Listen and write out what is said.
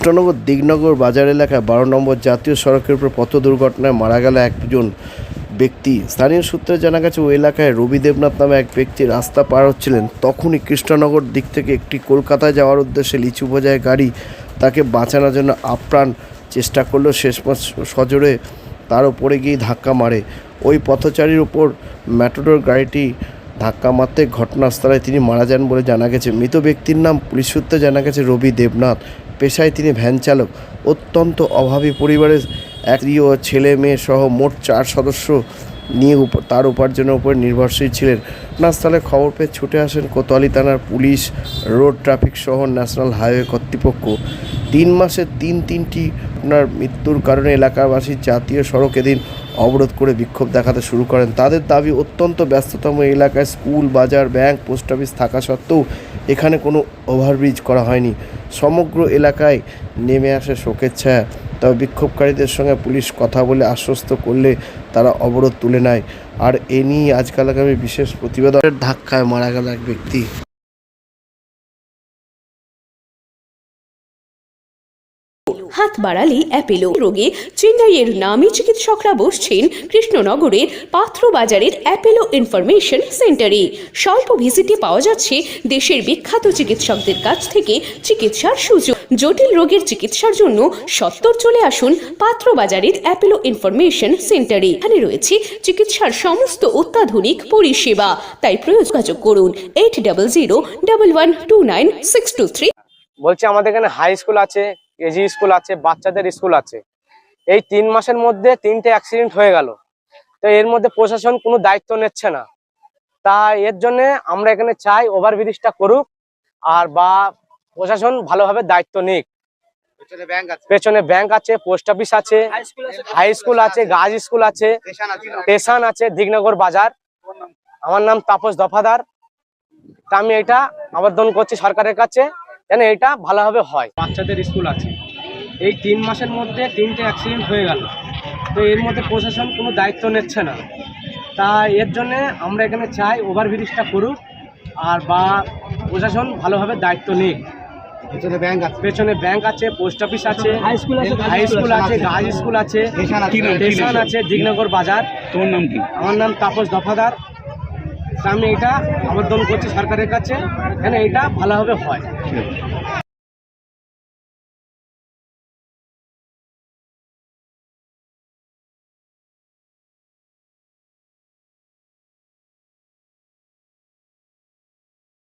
কৃষ্ণনগর দিগনগর বাজার এলাকায় বারো নম্বর জাতীয় সড়কের উপর পথ দুর্ঘটনায় মারা গেল একজন ব্যক্তি। স্থানীয় সূত্রে জানা গেছে ওই এলাকায় রবি দেবনাথ নামে এক ব্যক্তি রাস্তা পার হচ্ছিলেন। তখনই কৃষ্ণনগর দিক থেকে একটি কলকাতায় যাওয়ার উদ্দেশ্যে লিচু বোঝায় গাড়ি তাকে বাঁচানোর জন্য আপ্রাণ চেষ্টা করল। শেষ সজোরে তার উপরে গিয়ে ধাক্কা মারে। ওই পথচারীর উপর ম্যাটোডোর গাড়িটি ধাক্কা মারতে ঘটনাস্থলে তিনি মারা যান বলে জানা গেছে। মৃত ব্যক্তির নাম পুলিশ সূত্রে জানা গেছে, রবি দেবনাথ। পেশায় তিনি ভ্যান চালক। অত্যন্ত অভাবী পরিবারের এক ছেলে মেয়ে সহ মোট চার সদস্য নিয়ে তার উপার্জনের উপর নির্ভরশীল ছিলেন। ঘটনাস্থলে খবর পেয়ে ছুটে আসেন কোতোয়ালি থানার পুলিশ রোড ট্রাফিক সহ ন্যাশনাল হাইওয়ে কর্তৃপক্ষ। তিন মাসে তিন তিনটি আপনার মৃত্যুর কারণে এলাকাবাসী জাতীয় সড়ক এদিন অবরোধ করে বিক্ষোভ দেখাতে শুরু করেন। তাদের দাবি, অত্যন্ত ব্যস্ততম এলাকায় স্কুল, বাজার, ব্যাংক, পোস্ট অফিস থাকা সত্ত্বেও এখানে কোনো ওভারব্রিজ করা হয়নি। সমগ্র এলাকায় নেমে আসে শোকের ছায়া। তবে বিক্ষোভকারীদের সঙ্গে পুলিশ কথা বলে আশ্বস্ত করলে তারা অবরোধ তুলে নেয়। আর এ নিয়ে আজকাল আগামী বিশেষ প্রতিবেদনের ধাক্কায় মারা গেল এক ব্যক্তি। হাত বাড়ালে অ্যাপেলো। রোগে চেন্নাইয়ের নামী চিকিৎসকরা বসছেন কৃষ্ণনগরের পাত্র বাজারের অ্যাপেলো ইনফরমেশন সেন্টারে। স্বল্প ভিজিটে পাওয়া যাচ্ছে দেশের বিখ্যাত চিকিৎসকদের কাছ থেকে চিকিৎসার সুযোগ। জটিল রোগের চিকিৎসার জন্য সত্তর চলে আসুন পাত্র বাজারের অ্যাপেলো ইনফরমেশন সেন্টারে। এখানে রয়েছে চিকিৎসার সমস্ত অত্যাধুনিক পরিষেবা। তাই প্রয়োজন করুন eight double zero double one two nine six two three. বলছি আমাদের এখানে হাই স্কুল আছে কেজি স্কুল আছে বাচ্চাদের স্কুল আছে। এই তিন মাসের মধ্যে তিনটে অ্যাক্সিডেন্ট হয়ে গেল। তো এর মধ্যে প্রশাসন কোনো দায়িত্ব নিচ্ছে না। তা এর জন্য আমরা এখানে চাই ওভার ব্রিজটা করুক আর বা প্রশাসন ভালোভাবে দায়িত্ব নিক। পেছনে ব্যাংক আছে। পোস্ট অফিস আছে হাই স্কুল আছে গার্লস স্কুল আছে স্টেশন আছে স্টেশন আছে দিগনগর বাজার আমার নাম তাপস দফাদার। তা আমি এটা আবেদন করছি সরকারের কাছে। যেন এটা ভালোভাবে হয়। বাচ্চাদের স্কুল আছে। এই তিন মাসের মধ্যে তিনটে অ্যাক্সিডেন্ট হয়ে গেল। তো এর মধ্যে প্রশাসন কোনো দায়িত্ব নিচ্ছে না। তা এর জন্য আমরা এখানে চাই ওভারব্রিজটা করুক আর বা প্রশাসন ভালোভাবে দায়িত্ব নিক। পেছনে ব্যাংক আছে। পেছনে ব্যাংক আছে পোস্ট অফিস আছে হাই স্কুল আছে হাই স্কুল আছে গার্লস স্কুল স্টেশন আছে। স্টেশন আছে দিগনগর বাজার। তোমার নাম কি? আমার নাম তাপস দফাদার। আমি এটা আবেদন করছি সরকারের কাছে যেন এটা ভালোভাবে হয়।